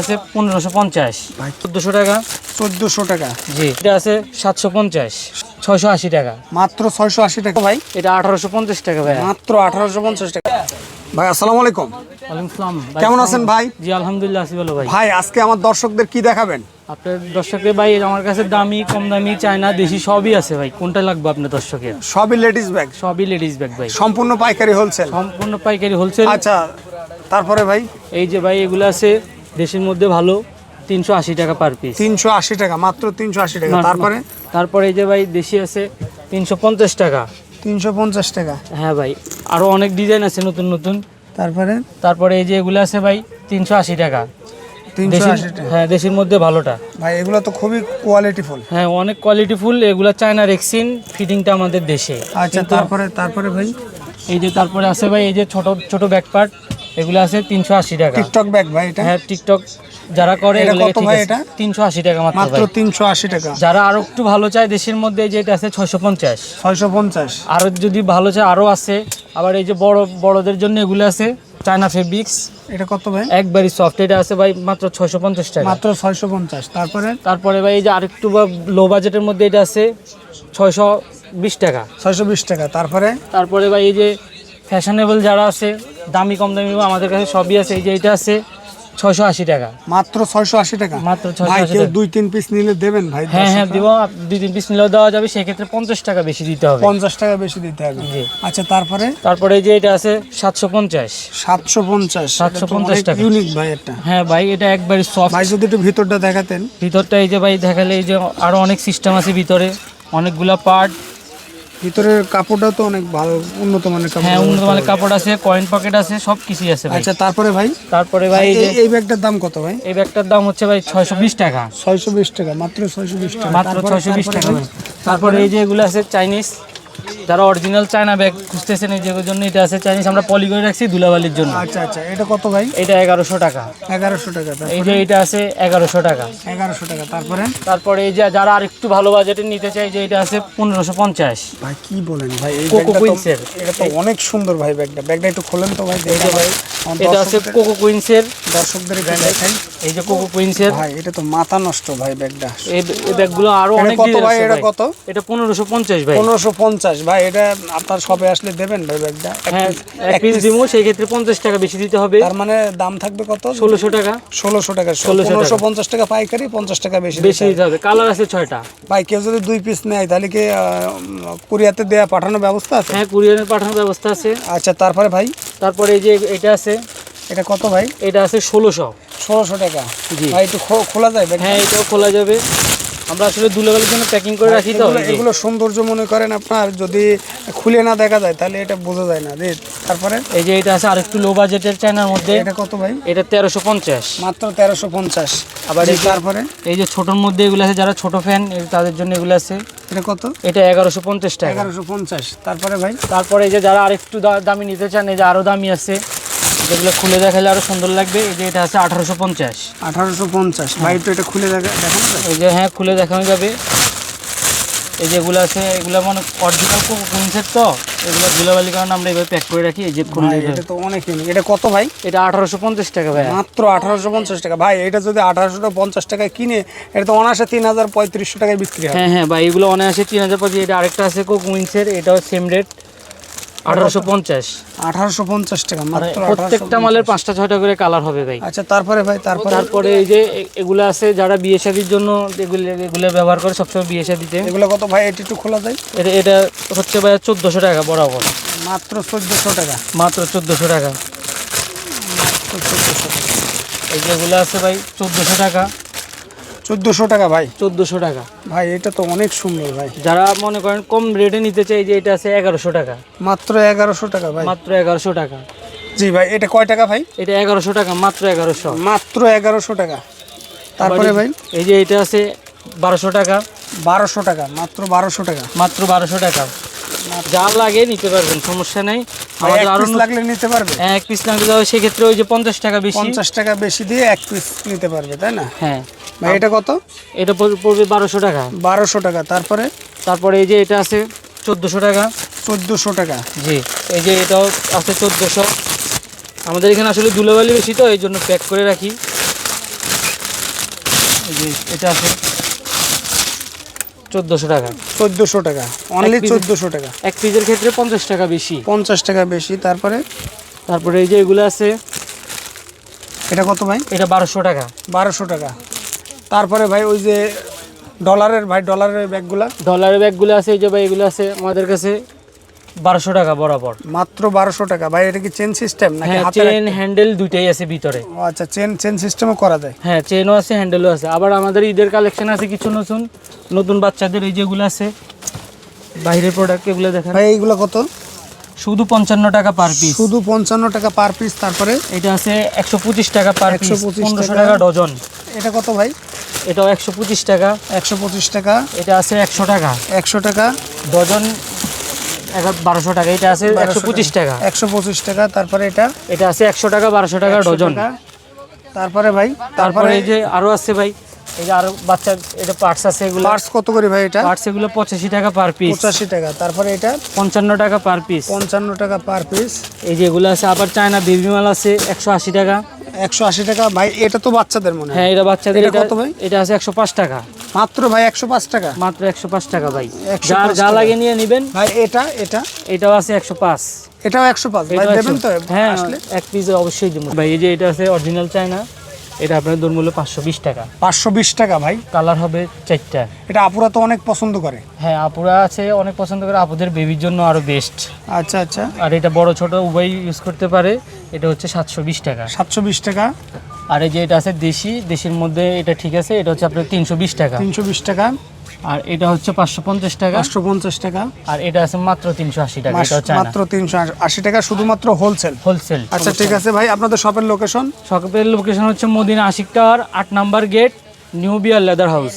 আছে পনেরোশো পঞ্চাশ। চোদ্দোশো টাকা। চোদ্দোশো টাকা। জি এটা আছে সাতশো পঞ্চাশ। ছয়শো আশি টাকা। মাত্র ছয়শো আশি টাকা ভাই। এটা আঠারোশো পঞ্চাশ টাকা ভাই মাত্র আঠারোশো পঞ্চাশ টাকা। ভাই আসসালামু আলাইকুম। কেমন আছেন ভাই? জি আলহামদুলিল্লাহ আছি বলো ভাই। ভাই আজকে আমার দর্শকদের কি দেখাবেন? আপনার দর্শকের ভাই আমার কাছে দামি কম দামি চায়না দেশি সবই আছে ভাই। কোনটা লাগবে আপনার দর্শকের? সবই লেডিস ব্যাগ। সবই লেডিস ব্যাগ ভাই। সম্পূর্ণ পাইকারি হোলসেল। সম্পূর্ণ পাইকারি হোলসেল। আচ্ছা তারপরে ভাই? এই যে ভাই এগুলো আছে দেশের মধ্যে ভালো তিনশো আশি টাকা পার পিস তিনশো আশি টাকা মাত্র তিনশো আশি টাকা। তারপরে? তারপরে এই যে ভাই দেশি আছে তিনশো পঞ্চাশ টাকা। তিনশো পঞ্চাশ টাকা। হ্যাঁ ভাই আরও অনেক ডিজাইন আছে নতুন নতুন। তারপরে? তারপরে এই যে এগুলো আছে ভাই তিনশো আশি টাকা। হ্যাঁ দেশের মধ্যে ভালোটা। ভাই এগুলো তো খুবই কোয়ালিটি ফুল হ্যাঁ অনেক কোয়ালিটি ফুল এগুলা চায়না রেক্সিন ফিটিংটা আমাদের দেশে। আচ্ছা তারপরে তারপরে ভাই? এই যে তারপরে আছে ভাই এই যে ছোট ছোট ব্যাকপার্ট এগুলো আছে তিনশো আশি টাকা। টিকটক ব্যাগ ভাই এটা? হ্যাঁ টিকটক যারা করে এগুলো তিনশো আশি টাকা মাত্র মাত্র তিনশো আশি টাকা। যারা আরও একটু ভালো চায় দেশের মধ্যে যে এটা আছে ছয়শো পঞ্চাশ। ছয়শো পঞ্চাশ। আরও যদি ভালো চায় আরও আছে। আবার এই যে বড় বড়দের জন্য এগুলো আছে চায়না ফেব্রিক্স। এটা কত ভাই? একবারই সফট এটা আছে ভাই মাত্র ছয়শো পঞ্চাশ টাকা। মাত্র ছয়শো পঞ্চাশ। তারপরে? তারপরে ভাই এই যে আরেকটু লো বাজেটের মধ্যে এটা আছে ছয়শো বিশ টাকা। ছয়শো বিশ টাকা। তারপরে? তারপরে ভাই এই যে ফ্যাশনেবল যারা আছে দামি কম দামি আমাদের কাছে সবই আছে। এই যে এটা আছে ছয়শো আশি টাকা। মাত্র ছয়শো আশি টাকা? মাত্র 680 ভাই কেউ টাকা। দুই তিন পিস নিলে দেবেন ভাই হ্যাঁ হ্যাঁ? দিব। দুই তিন পিস নিলেও দেওয়া যাবে সেক্ষেত্রে পঞ্চাশ টাকা বেশি দিতে হবে। পঞ্চাশ টাকা বেশি দিতে হবে। জি। আচ্ছা তারপরে? তারপরে এই যে এটা আছে সাতশো পঞ্চাশ। সাতশো পঞ্চাশ। 750 টাকা। ইউনিক ভাই এটা। হ্যাঁ ভাই এটা একবারই সফট ভাই যদি একটু ভিতরটা দেখাতেন। ভিতরটা এই যে ভাই দেখালে এই যে আরও অনেক সিস্টেম আছে ভিতরে। অনেকগুলা পার্ট ভিতরের কাপড়টাও তো অনেক ভালো উন্নত মানের কাপড় হ্যাঁ উন্নত মানের কাপড় আছে কয়েন পকেট আছে সব কিছুই আছে ভাই। আচ্ছা তারপরে ভাই? তারপরে ভাই এই যে এই- ব্যাগটার দাম কত ভাই? এই ব্যাগটার দাম হচ্ছে ভাই ছয়শো বিশ টাকা। ছয়শো বিশ টাকা মাত্র ছয়শো বিশ টাকা। মাত্র ছয়শো বিশ টাকা। তারপরে এই যে এগুলো আছে চাইনিজ যারা অরিজিনাল চায়না ব্যাগ খুঁজতেছেন এই জন্য এটা আছে চাইনিজ আমরা পলি করে রাখছি দুলাবালির জন্য। আচ্ছা আচ্ছা এটা কত ভাই? এটা এগারোশো টাকা। এগারোশো টাকা এই যে এটা আছে এগারোশো টাকা। এগারোশো টাকা তারপরে? তারপরে এই যে যারা আর একটু ভালো বাজেটের নিতে চাই যে এটা আছে পনেরোশো পঞ্চাশ। ভাই কি বলেন ভাই কোকো কুইন্সের। এটা তো অনেক সুন্দর ভাই ব্যাগটা। ব্যাগটা একটু খোলেন তো ভাই দেখে ভাই এটা আছে কোকো কুইন্সের দর্শকদের দেখাই। এই যে কোকো কুইন্সের ভাই এটা তো মাথা নষ্ট ভাই ব্যাগটা। এই এই ব্যাগগুলো আরও অনেক কত ভাই এটা কত? এটা পনেরোশো পঞ্চাশ ভাই। পনেরোশো পঞ্চাশ ভাই এটা আপনার সবে আসলে দেবেন ভাই ব্যাগটা? হ্যাঁ এক পিস দিব সেই ক্ষেত্রে পঞ্চাশ টাকা বেশি দিতে হবে। তার মানে দাম থাকবে কত? ষোলোশো টাকা। ষোলোশো টাকা 1600 টাকা। পঞ্চাশ টাকা পাইকারি পঞ্চাশ টাকা বেশি বেশি দিতে হবে। কালার আছে ছয়টা। ভাই কেউ যদি দুই পিস নেয় তাহলে কি কুরিয়াতে দেয়া পাঠানোর ব্যবস্থা আছে? হ্যাঁ কুরিয়ারের পাঠানোর ব্যবস্থা আছে। আচ্ছা তারপরে ভাই? তারপরে এই যে এটা আছে এটা কত ভাই? এটা আছে ষোলোশো। ষোলোশো টাকা। জি। ভাই একটু খোলা যায় ব্যাগ হ্যাঁ এটাও খোলা যাবে। আমরা আসলে দুলাগালের জন্য প্যাকিং করে রাখি তো এগুলো সৌন্দর্য মনে করেন আপনার যদি খুলে না দেখা যায় তাহলে এটা বোঝা যায় না। তারপরে? এই যে এটা আছে আরেকটু লো বাজেটের চায়নার মধ্যে। এটা কত ভাই? এটা তেরোশো পঞ্চাশ। মাত্র তেরোশো পঞ্চাশ। আবার এই তারপরে? এই যে ছোটোর মধ্যে এগুলো আছে যারা ছোট ফ্যান তাদের জন্য এগুলো আছে। এটা কত? এটা এগারোশো পঞ্চাশ টাকা। এগারোশো পঞ্চাশ। তারপরে ভাই? তারপরে এই যে যারা আরেকটু দামি নিতে চান এই যে আরও দামি আছে। যেগুলো খুলে দেখালে আরও সুন্দর লাগবে এই যে এটা আছে আঠারোশো পঞ্চাশ। আঠারোশো পঞ্চাশ। তো এটা খুলে দেখা দেখানো এই যে হ্যাঁ খুলে দেখানো যাবে। এই যেগুলো আছে এগুলো মানে অরিজিনাল কুইন্সের তো? এগুলো ধুলাবালি কারণে আমরা এভাবে প্যাক করে রাখি এই যে খুলে এটা তো অনেক এটা কত ভাই? এটা আঠারোশো পঞ্চাশ টাকা ভাই মাত্র আঠারোশো পঞ্চাশ টাকা। ভাই এটা যদি আঠারোশো পঞ্চাশ টাকায় কিনে এটা তো অনায়াসে তিন হাজার পঁয়ত্রিশশো টাকায় বিক্রি হয়। হ্যাঁ হ্যাঁ ভাই এগুলো অনায়াসে তিন হাজার পঁচিশ এটা আরেকটা আছে কুইন্সের এটাও সেম রেট আঠারোশো পঞ্চাশ। আঠারোশো পঞ্চাশ টাকা মানে মাত্র প্রত্যেকটা মালের পাঁচটা ছয়টা করে কালার হবে ভাই। আচ্ছা তারপরে ভাই তারপরে? তারপরে এই যে এগুলো আছে যারা বিয়ে শাদির জন্য এগুলো এগুলো ব্যবহার করে সবসময় বিয়ে শাদিতে। এগুলো কত ভাই? এটি একটু খোলা যায়। এটা এটা হচ্ছে ভাই চোদ্দোশো টাকা বরাবর। মাত্র চোদ্দোশো টাকা। মাত্র চোদ্দোশো টাকা। মাত্র চোদ্দোশো টাকা। এই যেগুলো আছে ভাই চোদ্দোশো টাকা। চোদ্দোশো টাকা ভাই। চোদ্দোশো টাকা। ভাই এটা তো অনেক সুন্দর ভাই। যারা মনে করেন কম রেটে নিতে চাই যে এটা আছে এগারোশো টাকা। মাত্র এগারোশো টাকা ভাই। মাত্র এগারোশো টাকা। জি ভাই এটা কয় টাকা ভাই? এটা এগারোশো টাকা মাত্র এগারোশো। মাত্র এগারোশো টাকা। তারপরে ভাই? এই যে এটা আছে বারোশো টাকা। বারোশো টাকা মাত্র বারোশো টাকা। মাত্র বারোশো টাকা। যা লাগে নিতে পারবেন সমস্যা নেই। আমাদের আরও লাগলে নিতে পারবে? হ্যাঁ, এক পিস লাগবে তাহলে সেক্ষেত্রে ওই যে পঞ্চাশ টাকা বেশি। পঞ্চাশ টাকা বেশি দিয়ে এক পিস নিতে পারবে তাই না? হ্যাঁ। ভাই এটা কত? এটা পড়- পড়বে বারোশো টাকা। বারোশো টাকা। তারপরে? তারপরে এই যে এটা আছে চোদ্দোশো টাকা। চোদ্দোশো টাকা। জি এই যে এটাও আছে চোদ্দোশো। আমাদের এখানে আসলে ধুলোবালি বেশি তো এই জন্য প্যাক করে রাখি। এই যে এটা আছে চোদ্দোশো টাকা। চোদ্দোশো টাকা। অনলি চোদ্দোশো টাকা। এক পিসের ক্ষেত্রে পঞ্চাশ টাকা বেশি। পঞ্চাশ টাকা বেশি। তারপরে? তারপরে এই যে এগুলো আছে এটা কত ভাই? এটা বারোশো টাকা। বারোশো টাকা। তারপরে ভাই ওই যে ডলারের ভাই ডলারের ব্যাগগুলা? ডলারের ব্যাগগুলো আছে এই যে ভাই এগুলো আছে আমাদের কাছে। বারোশো টাকা বরাবর। মাত্র বারোশো টাকা। ভাই এটা কি চেন সিস্টেম নাকি হ্যাঁ চেন হ্যান্ডেল দুইটাই আছে ভিতরে। ও আচ্ছা চেন চেন সিস্টেমও করা যায়। হ্যাঁ চেনও আছে হ্যান্ডেলও আছে। আবার আমাদের ঈদের কালেকশন আছে কিছু নতুন। নতুন বাচ্চাদের এই যেগুলো আছে। বাইরের প্রোডাক্ট এগুলো দেখেন। ভাই এইগুলো কত? শুধু পঞ্চান্ন টাকা পার পিস শুধু পঞ্চান্ন টাকা পার পিস তারপরে? এটা আছে একশো পঁচিশ টাকা পার পিস 125 পনেরোশো। টাকা ডজন। এটা কত ভাই? এটাও একশো পঁচিশ টাকা। একশো পঁচিশ টাকা। এটা আছে একশো টাকা। একশো টাকা। ডজন বারোশো টাকা। এটা আছে একশো পঁচিশ টাকা। একশো পঁচিশ টাকা তারপরে এটা এটা আছে একশো টাকা বারোশো টাকা ডজন। তারপরে ভাই তারপরে এই যে আরও আছে ভাই এই যে আরও বাচ্চার এটা পার্টস আছে এগুলো। পার্টস কত করে ভাই এটা? পার্টস এগুলো পঁচাশি টাকা পার পিস পঁচাশি টাকা। তারপরে এটা? পঞ্চান্ন টাকা পার পিস পঞ্চান্ন টাকা পার পিস এই যে এগুলো আছে আবার চায়না বেবি মাল আছে একশো আশি টাকা। একশো আশি টাকা। ভাই এটা তো বাচ্চাদের মনে হয়। এটা বাচ্চাদের এটা কত ভাই? এটা আছে একশো পাঁচ টাকা। মাত্র ভাই একশো পাঁচ টাকা? মাত্র একশো পাঁচ টাকা ভাই। যার যা। লাগে নিয়ে নেবেন। ভাই এটা এটা? এটাও আছে একশো পাঁচ। এটাও একশো পাঁচ। ভাই দেবেন তো? হ্যাঁ এক পিস অবশ্যই দেবো। ভাই এই যে এটা আছে অরিজিনাল চায়না। এটা আপনার দরমূল্য পাঁচশো বিশ টাকা। পাঁচশো বিশ টাকা ভাই। কালার হবে চারটা। এটা আপুরা তো অনেক পছন্দ করে। হ্যাঁ আপুরা আছে অনেক পছন্দ করে। আপুদের বেবির জন্য আরও বেস্ট আচ্ছা আচ্ছা। আর এটা বড় ছোট উভয় ইউজ করতে পারে। এটা হচ্ছে সাতশো বিশ টাকা। সাতশো বিশ টাকা। আর এই যে এটা আছে দেশি দেশির মধ্যে এটা ঠিক আছে এটা হচ্ছে আপনার তিনশো বিশ টাকা। তিনশো বিশ টাকা। আর এটা হচ্ছে পাঁচশো পঞ্চাশ টাকা। পাঁচশো পঞ্চাশ টাকা। আর এটা আছে মাত্র তিনশো আশি টাকা মাত্র তিনশো আশি টাকা শুধুমাত্র হোলসেল হোলসেল আচ্ছা ঠিক আছে ভাই আপনাদের শপের লোকেশন শপের লোকেশন হচ্ছে মদিনা আশিক টাওয়ার আট number gate New Bear Leather House.